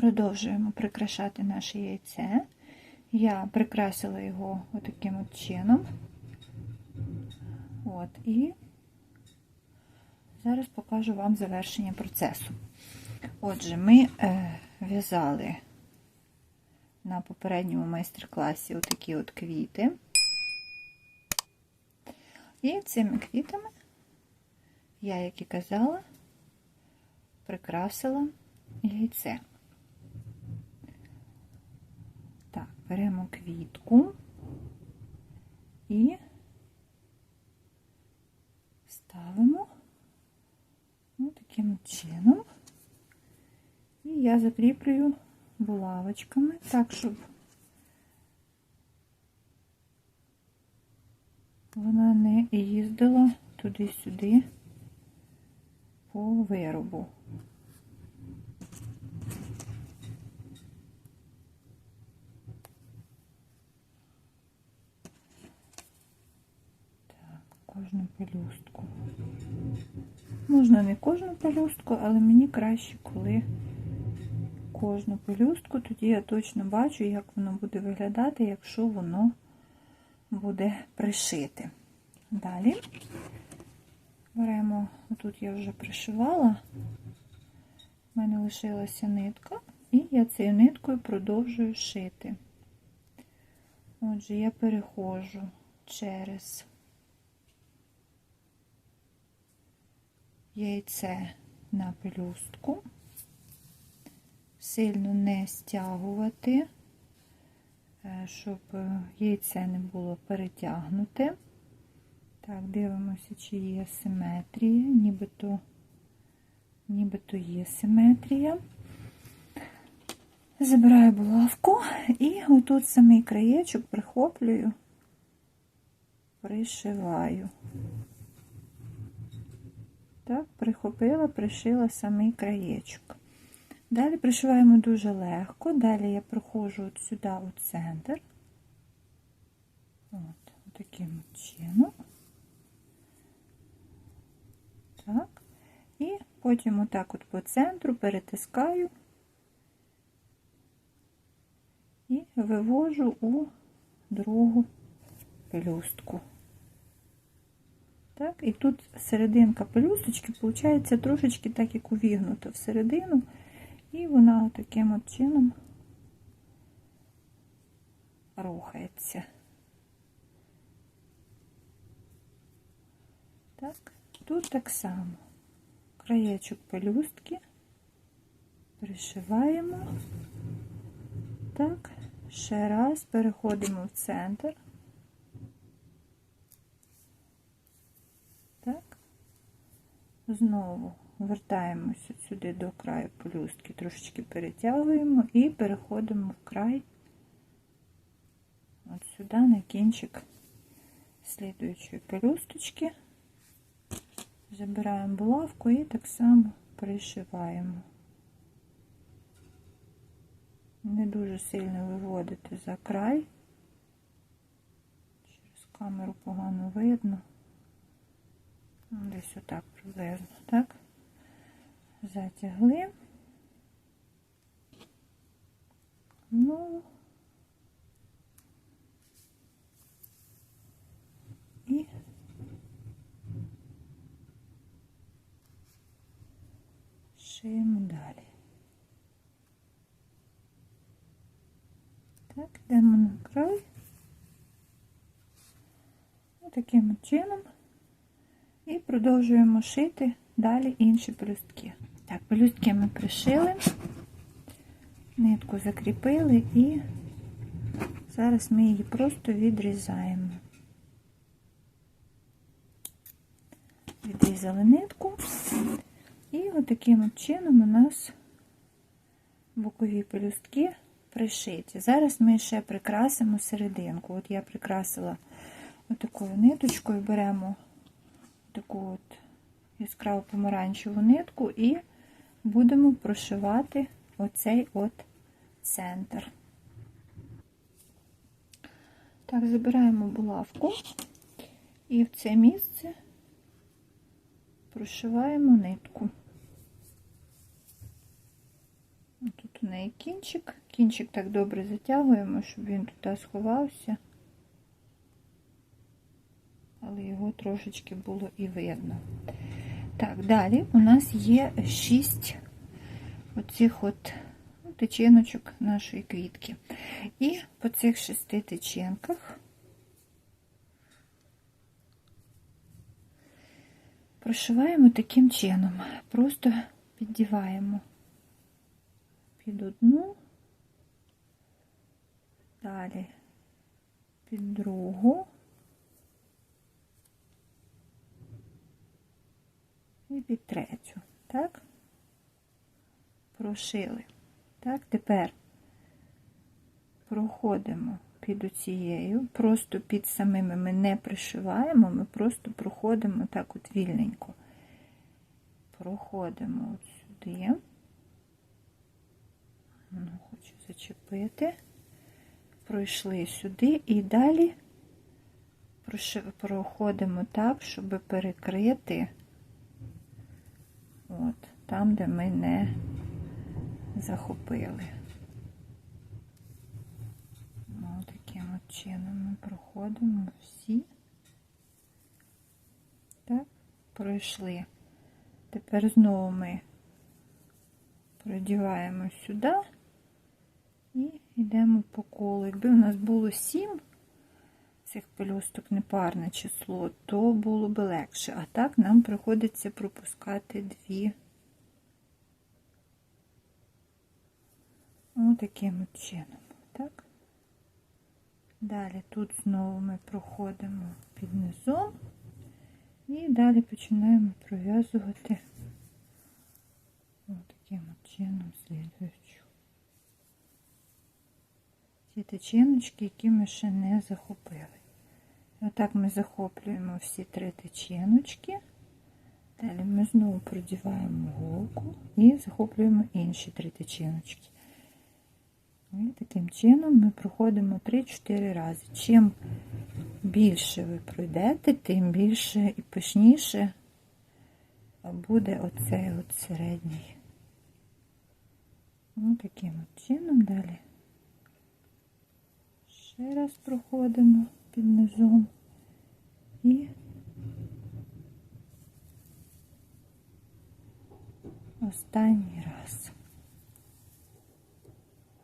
Продовжуємо прикрашати наше яйце. Я прикрасила його отаким от чином. От, і зараз покажу вам завершення процесу. Отже, ми е, в'язали на попередньому майстер-класі отакі от квіти. І цими квітами я, як і казала, прикрасила яйце. Так, беремо квітку і ставимо таким чином. І я закріплюю булавочками, так, щоб вона не їздила туди-сюди по виробу. Так, кожну пелюстку. Можна не кожну пелюстку, але мені краще, коли кожну пелюстку, тоді я точно бачу, як воно буде виглядати, якщо воно буде пришити. Далі беремо, тут я вже пришивала, в мене лишилася нитка, і я цією ниткою продовжую шити. Отже, я переходжу через яйце на пелюстку, сильно не стягувати, е, щоб яйце не було перетягнуте. Так, дивимося, чи є симетрія, нібито, нібито є симетрія. Забираю булавку і отут самий краєчок прихоплюю, пришиваю. Так, прихопила, пришила самий краєчок. Далі пришиваємо дуже легко. Далі я проходжу от сюди у центр. От, таким чином. Так. І потім отак от по центру перетискаю і вивожу у другу пелюстку. Так, і тут серединка пелюсточки, виходить, трошечки так, як увігнута всередину, і вона таким от чином рухається. Так, тут так само краєчок пелюстки пришиваємо. Так, ще раз переходимо в центр. Так, знову вертаємося сюди до краю пелюстки, трошечки перетягуємо і переходимо в край, от сюди, на кінчик слідуючої пелюсточки. Забираємо булавку і так само пришиваємо. Не дуже сильно виводити за край. Через камеру погано видно. Десь отак приблизно, так? Затягли. Ну і шиємо далі. Так, йдемо на край. Таким чином. Продовжуємо шити далі інші пелюстки. Так, пелюстки ми пришили, нитку закріпили і зараз ми її просто відрізаємо. Відрізали нитку, і отаким от чином у нас бокові пелюстки пришиті. Зараз ми ще прикрасимо серединку. От я прикрасила отакою ниточкою, беремо таку от яскраву помаранчеву нитку і будемо прошивати оцей от центр. Так, забираємо булавку і в це місце прошиваємо нитку. Тут у неї кінчик. Кінчик так добре затягуємо, щоб він туди сховався. Але його трошечки було і видно. Так, далі у нас є шість оцих от тичиночок нашої квітки. І по цих шести тичинках прошиваємо таким чином. Просто піддіваємо під одну, далі під другу. І під третю, так? Прошили. Так, тепер проходимо під оцією, просто під самими ми не пришиваємо, ми просто проходимо так от вільненько. Проходимо от сюди. Ну, хочу зачепити. Пройшли сюди і далі проходимо так, щоб перекрити от, там, де ми не захопили. Ось таким от чином ми проходимо всі. Так, пройшли. Тепер знову ми продіваємо сюди і йдемо по колу. Якби у нас було сім цих пелюсток непарне число, то було б легше. А так нам приходиться пропускати дві. Ось таким чином. Так? Далі тут знову ми проходимо під низом і далі починаємо пров'язувати таким чином слідуючу. Ті течіночки, які ми ще не захопили. Отак ми захоплюємо всі три течіночки. Далі ми знову продіваємо голку і захоплюємо інші три течіночки. І таким чином ми проходимо 3-4 рази. Чим більше ви пройдете, тим більше і пишніше буде оцей от середній. Ось таким от чином далі. Ще раз проходимо під низом і останній раз.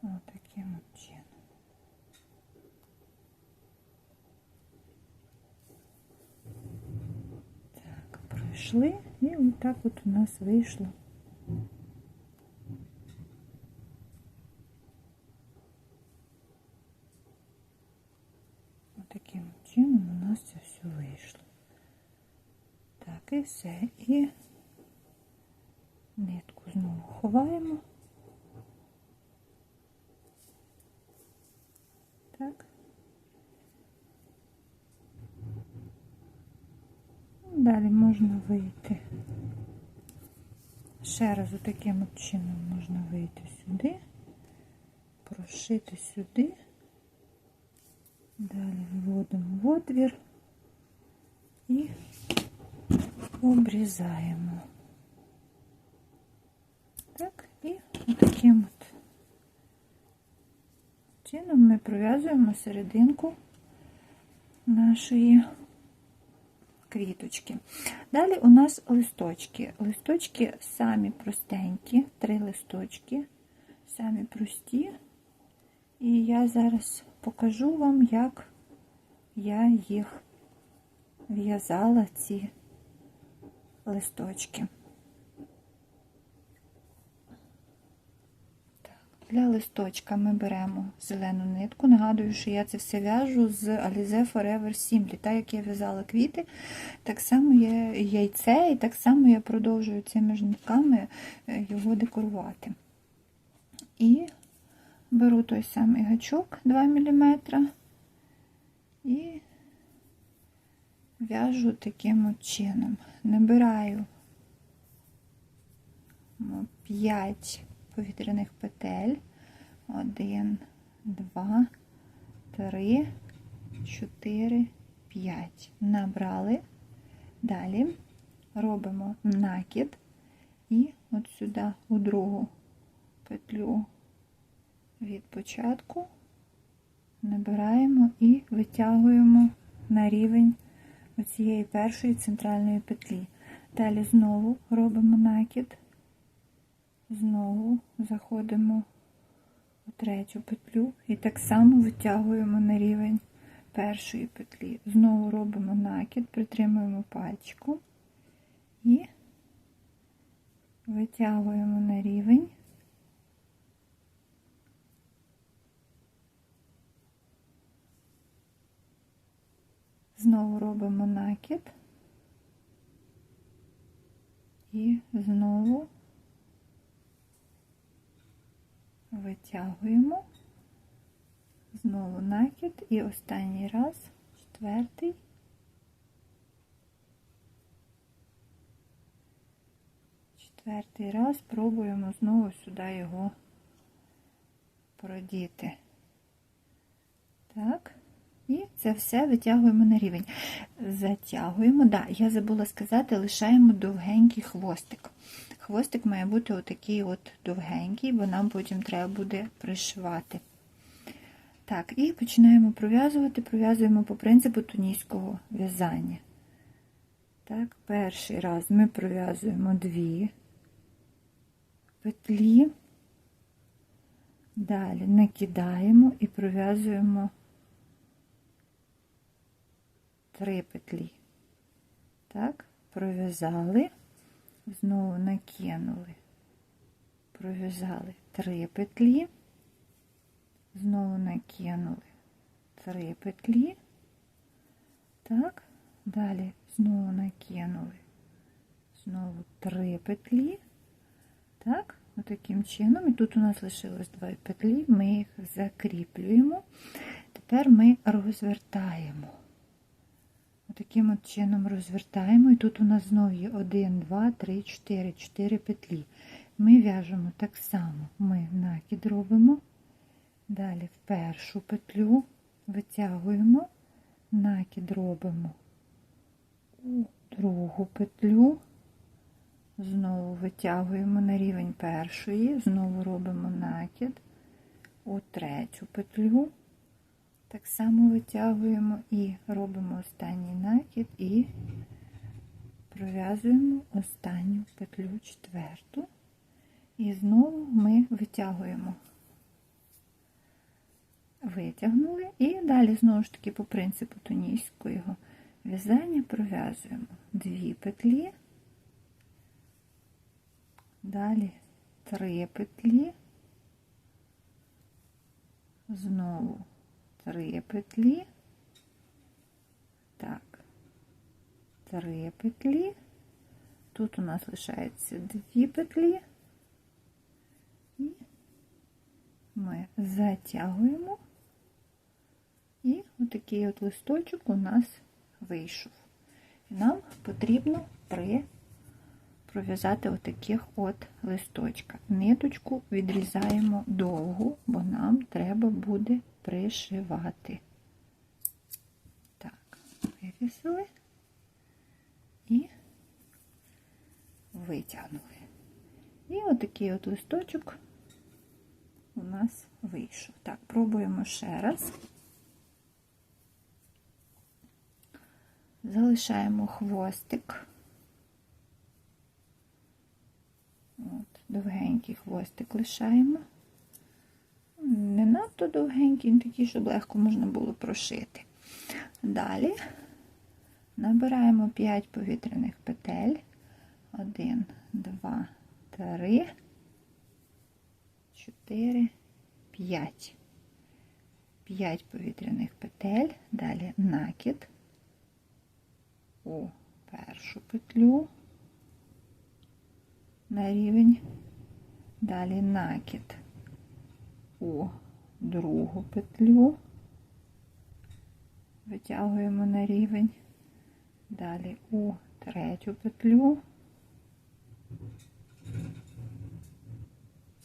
Ось таким от чином. Так, пройшли і ось так от у нас вийшло. Таким чином у нас це все вийшло. Так, і все. І нитку знову ховаємо. Так. Далі можна вийти. Ще раз таким от чином можна вийти сюди, прошити сюди. Далі вводимо в отвір і обрізаємо. Так, і таким от чином ми пров'язуємо серединку нашої квіточки. Далі у нас листочки. Листочки самі простенькі, три листочки, самі прості. І я зараз покажу вам, як я їх в'язала ці листочки. Для листочка ми беремо зелену нитку. Нагадую, що я це все в'яжу з Alize Forever Simply. Так як я в'язала квіти, так само є яйце, і так само я продовжую цими ж нитками е, його декорувати. І беру той самий гачок 2 мм і в'яжу таким чином. Набираю 5 повітряних петель. 1, 2, 3, 4, 5. Набрали. Далі робимо накид і от сюди у другу петлю від початку набираємо і витягуємо на рівень оцієї першої центральної петлі. Далі знову робимо накид, знову заходимо у третю петлю і так само витягуємо на рівень першої петлі. Знову робимо накид, притримуємо пальчиком і витягуємо на рівень. Знову робимо накид і знову витягуємо, знову накид і останній раз, четвертий. Четвертий раз пробуємо знову сюди його продіти. Так. І це все витягуємо на рівень. Затягуємо, да, я забула сказати, лишаємо довгенький хвостик. Хвостик має бути отакий от довгенький, бо нам потім треба буде пришивати. Так, і починаємо пров'язувати, пров'язуємо по принципу тунійського в'язання. Так, перший раз ми пров'язуємо дві петлі, далі накидаємо і пров'язуємо три петлі. Так, пров'язали, знову накинули, пров'язали три петлі, знову накинули три петлі. Так, далі знову накинули, знову три петлі. Так, отаким чином. І тут у нас лишилось два петлі, ми їх закріплюємо. Тепер ми розвертаємо. Таким от чином розвертаємо, і тут у нас знову є 1, 2, 3, 4, 4 петлі. Ми в'яжемо так само, ми накид робимо, далі в першу петлю витягуємо, накид робимо у другу петлю, знову витягуємо на рівень першої, знову робимо накид у третю петлю. Так само витягуємо і робимо останній накид і пров'язуємо останню петлю четверту. І знову ми витягуємо, витягнули, і далі, знову ж таки, по принципу тунійського в'язання пров'язуємо дві петлі, далі три петлі, знову три петлі, так, три петлі, тут у нас лишається дві петлі, і ми затягуємо, і отакий от листочок у нас вийшов. І нам потрібно три пров'язати отаких от листочка. Ниточку відрізаємо довгу, бо нам треба буде пришивати. Так, вивісили і витягнули. І отакий от листочок у нас вийшов. Так, пробуємо ще раз. Залишаємо хвостик. От, довгенький хвостик лишаємо не надто довгенький, такий, щоб легко можна було прошити. Далі набираємо 5 повітряних петель. 1, 2, 3, 4, 5. 5 повітряних петель, далі накид у першу петлю на рівень, далі накид у другу петлю, витягуємо на рівень, далі у третю петлю,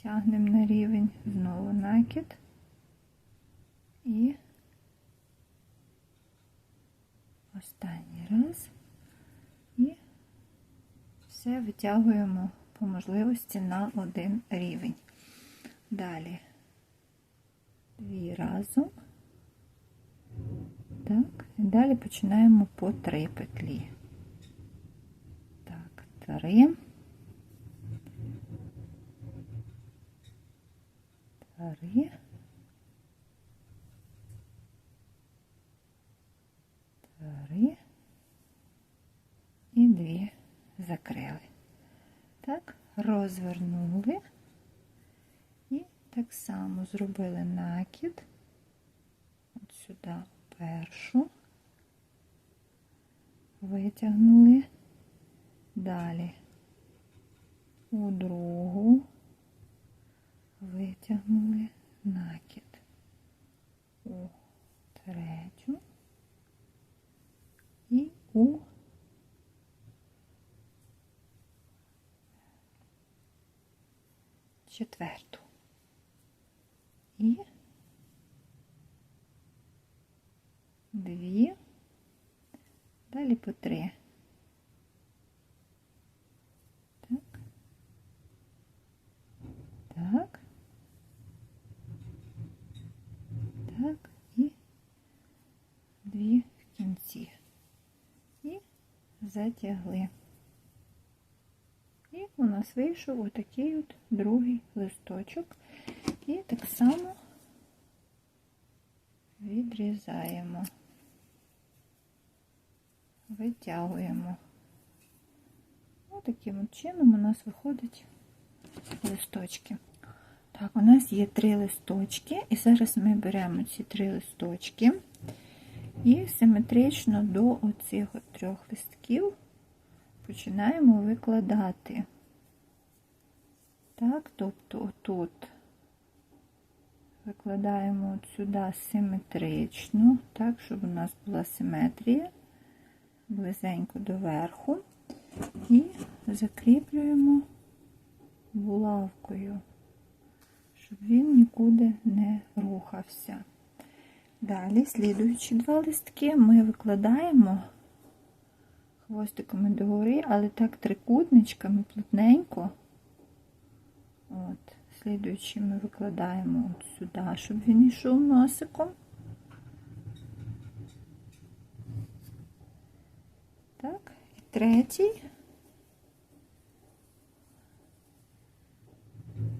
тягнемо на рівень, знову накид. І останній раз. І все витягуємо по можливості на один рівень. Далі дві разом. Так, і далі починаємо по три петлі. Так, три. Три. Три. І дві закрили. Так, розвернули. Так само зробили накид. От сюди першу. Витягнули. Далі у другу витягнули накид у третю і у четверту. І дві, далі по три. Так. Так. Так, і дві в кінці. І затягли. І у нас вийшов отакий от другий листочок. І так само відрізаємо, витягуємо. Отаким чином у нас виходять листочки. Так, у нас є три листочки, і зараз ми беремо ці три листочки і симетрично до оцих трьох листків починаємо викладати. Так, тобто отут викладаємо от сюди симетрично, так, щоб у нас була симетрія, близенько до верху, і закріплюємо булавкою, щоб він нікуди не рухався. Далі, слідуючі два листки, ми викладаємо хвостиками догори, але так трикутничками плотненько. От, слідуючий ми викладаємо от сюди, щоб він йшов носиком. Так, і третій.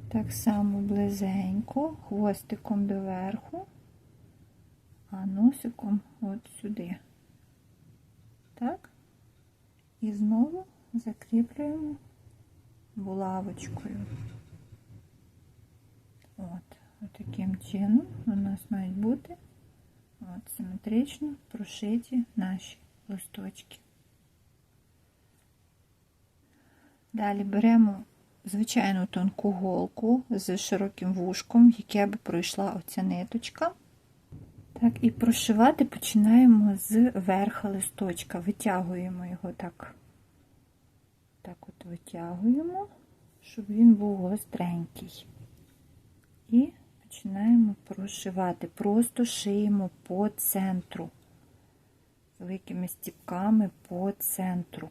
Так само близенько, хвостиком доверху, а носиком от сюди. Так, і знову закріплюємо булавочкою. От, от таким чином у нас мають бути от, симетрично прошиті наші листочки. Далі беремо звичайну тонку голку з широким вушком, яке би пройшла оця ниточка. Так, і прошивати починаємо з верха листочка, витягуємо його так, так от витягуємо, щоб він був гостренький. І починаємо прошивати, просто шиємо по центру, великими стіпками по центру.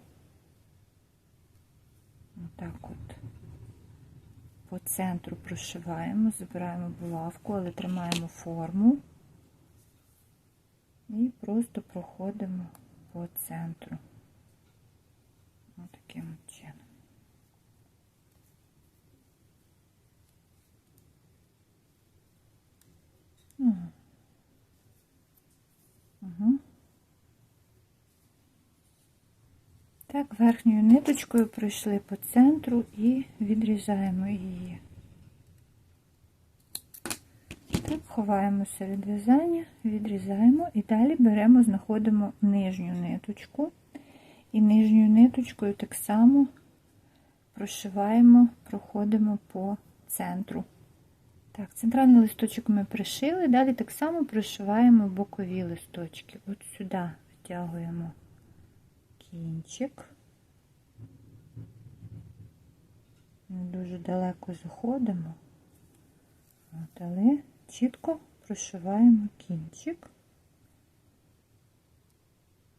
Отак от по центру прошиваємо, забираємо булавку, але тримаємо форму і просто проходимо по центру. Ось таким чином. Угу. Так, верхньою ниточкою пройшли по центру і відрізаємо її. Так, ховаємо серед в'язання, відрізаємо і далі беремо, знаходимо нижню ниточку. І нижньою ниточкою так само прошиваємо, проходимо по центру. Так, центральний листочок ми пришили, далі так само прошиваємо бокові листочки. От сюди втягуємо кінчик. Не дуже далеко заходимо, От, але чітко прошиваємо кінчик.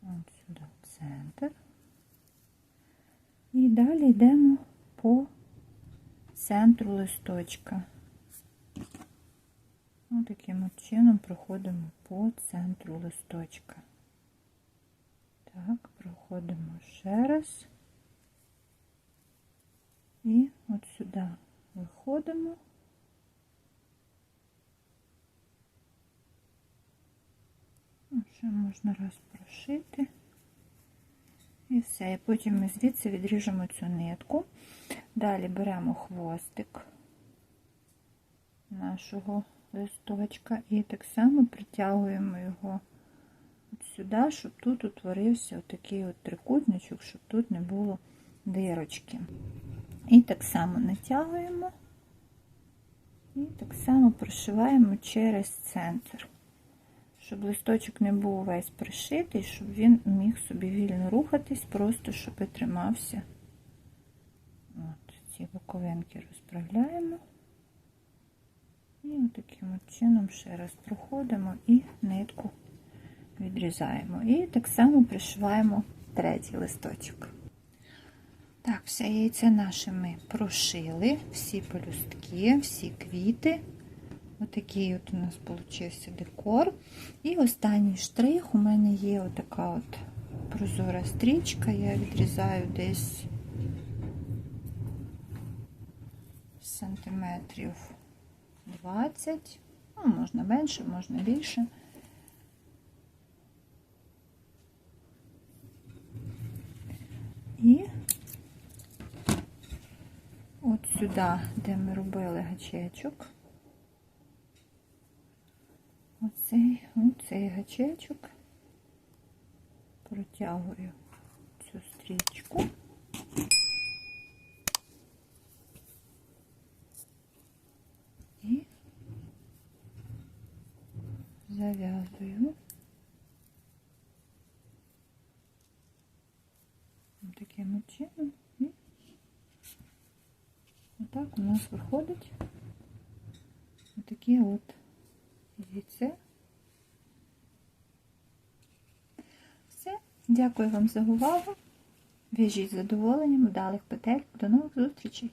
От сюди центр. І далі йдемо по центру листочка. Ось таким чином проходимо по центру листочка. Так, проходимо ще раз. І от сюди виходимо. Ну, Ще можна раз прошити. І все. І потім ми звідси відріжемо цю нитку. Далі беремо хвостик нашого листочка і так само притягуємо його сюди, щоб тут утворився отакий от трикутничок, щоб тут не було дирочки. І так само натягуємо і так само прошиваємо через центр, щоб листочок не був весь пришитий, щоб він міг собі вільно рухатись, просто щоб і тримався. От, ці боковинки розправляємо. І таким чином ще раз проходимо і нитку відрізаємо. І так само пришиваємо третій листочок. Так, все яйце наше ми прошили, всі пелюстки, всі квіти. Отакий от у нас получився декор. І останній штрих у мене є отака от прозора стрічка, я відрізаю десь сантиметрів 20, ну, можна менше, можна більше. І от сюди, де ми робили гачечок, оцей, оцей гачечок. Протягую цю стрічку. І зав'язую. Таким от чином. І отак у нас виходить отаке от яйце. Все. Дякую вам за увагу. В'яжіть з задоволенням, вдалих петель. До нових зустрічей!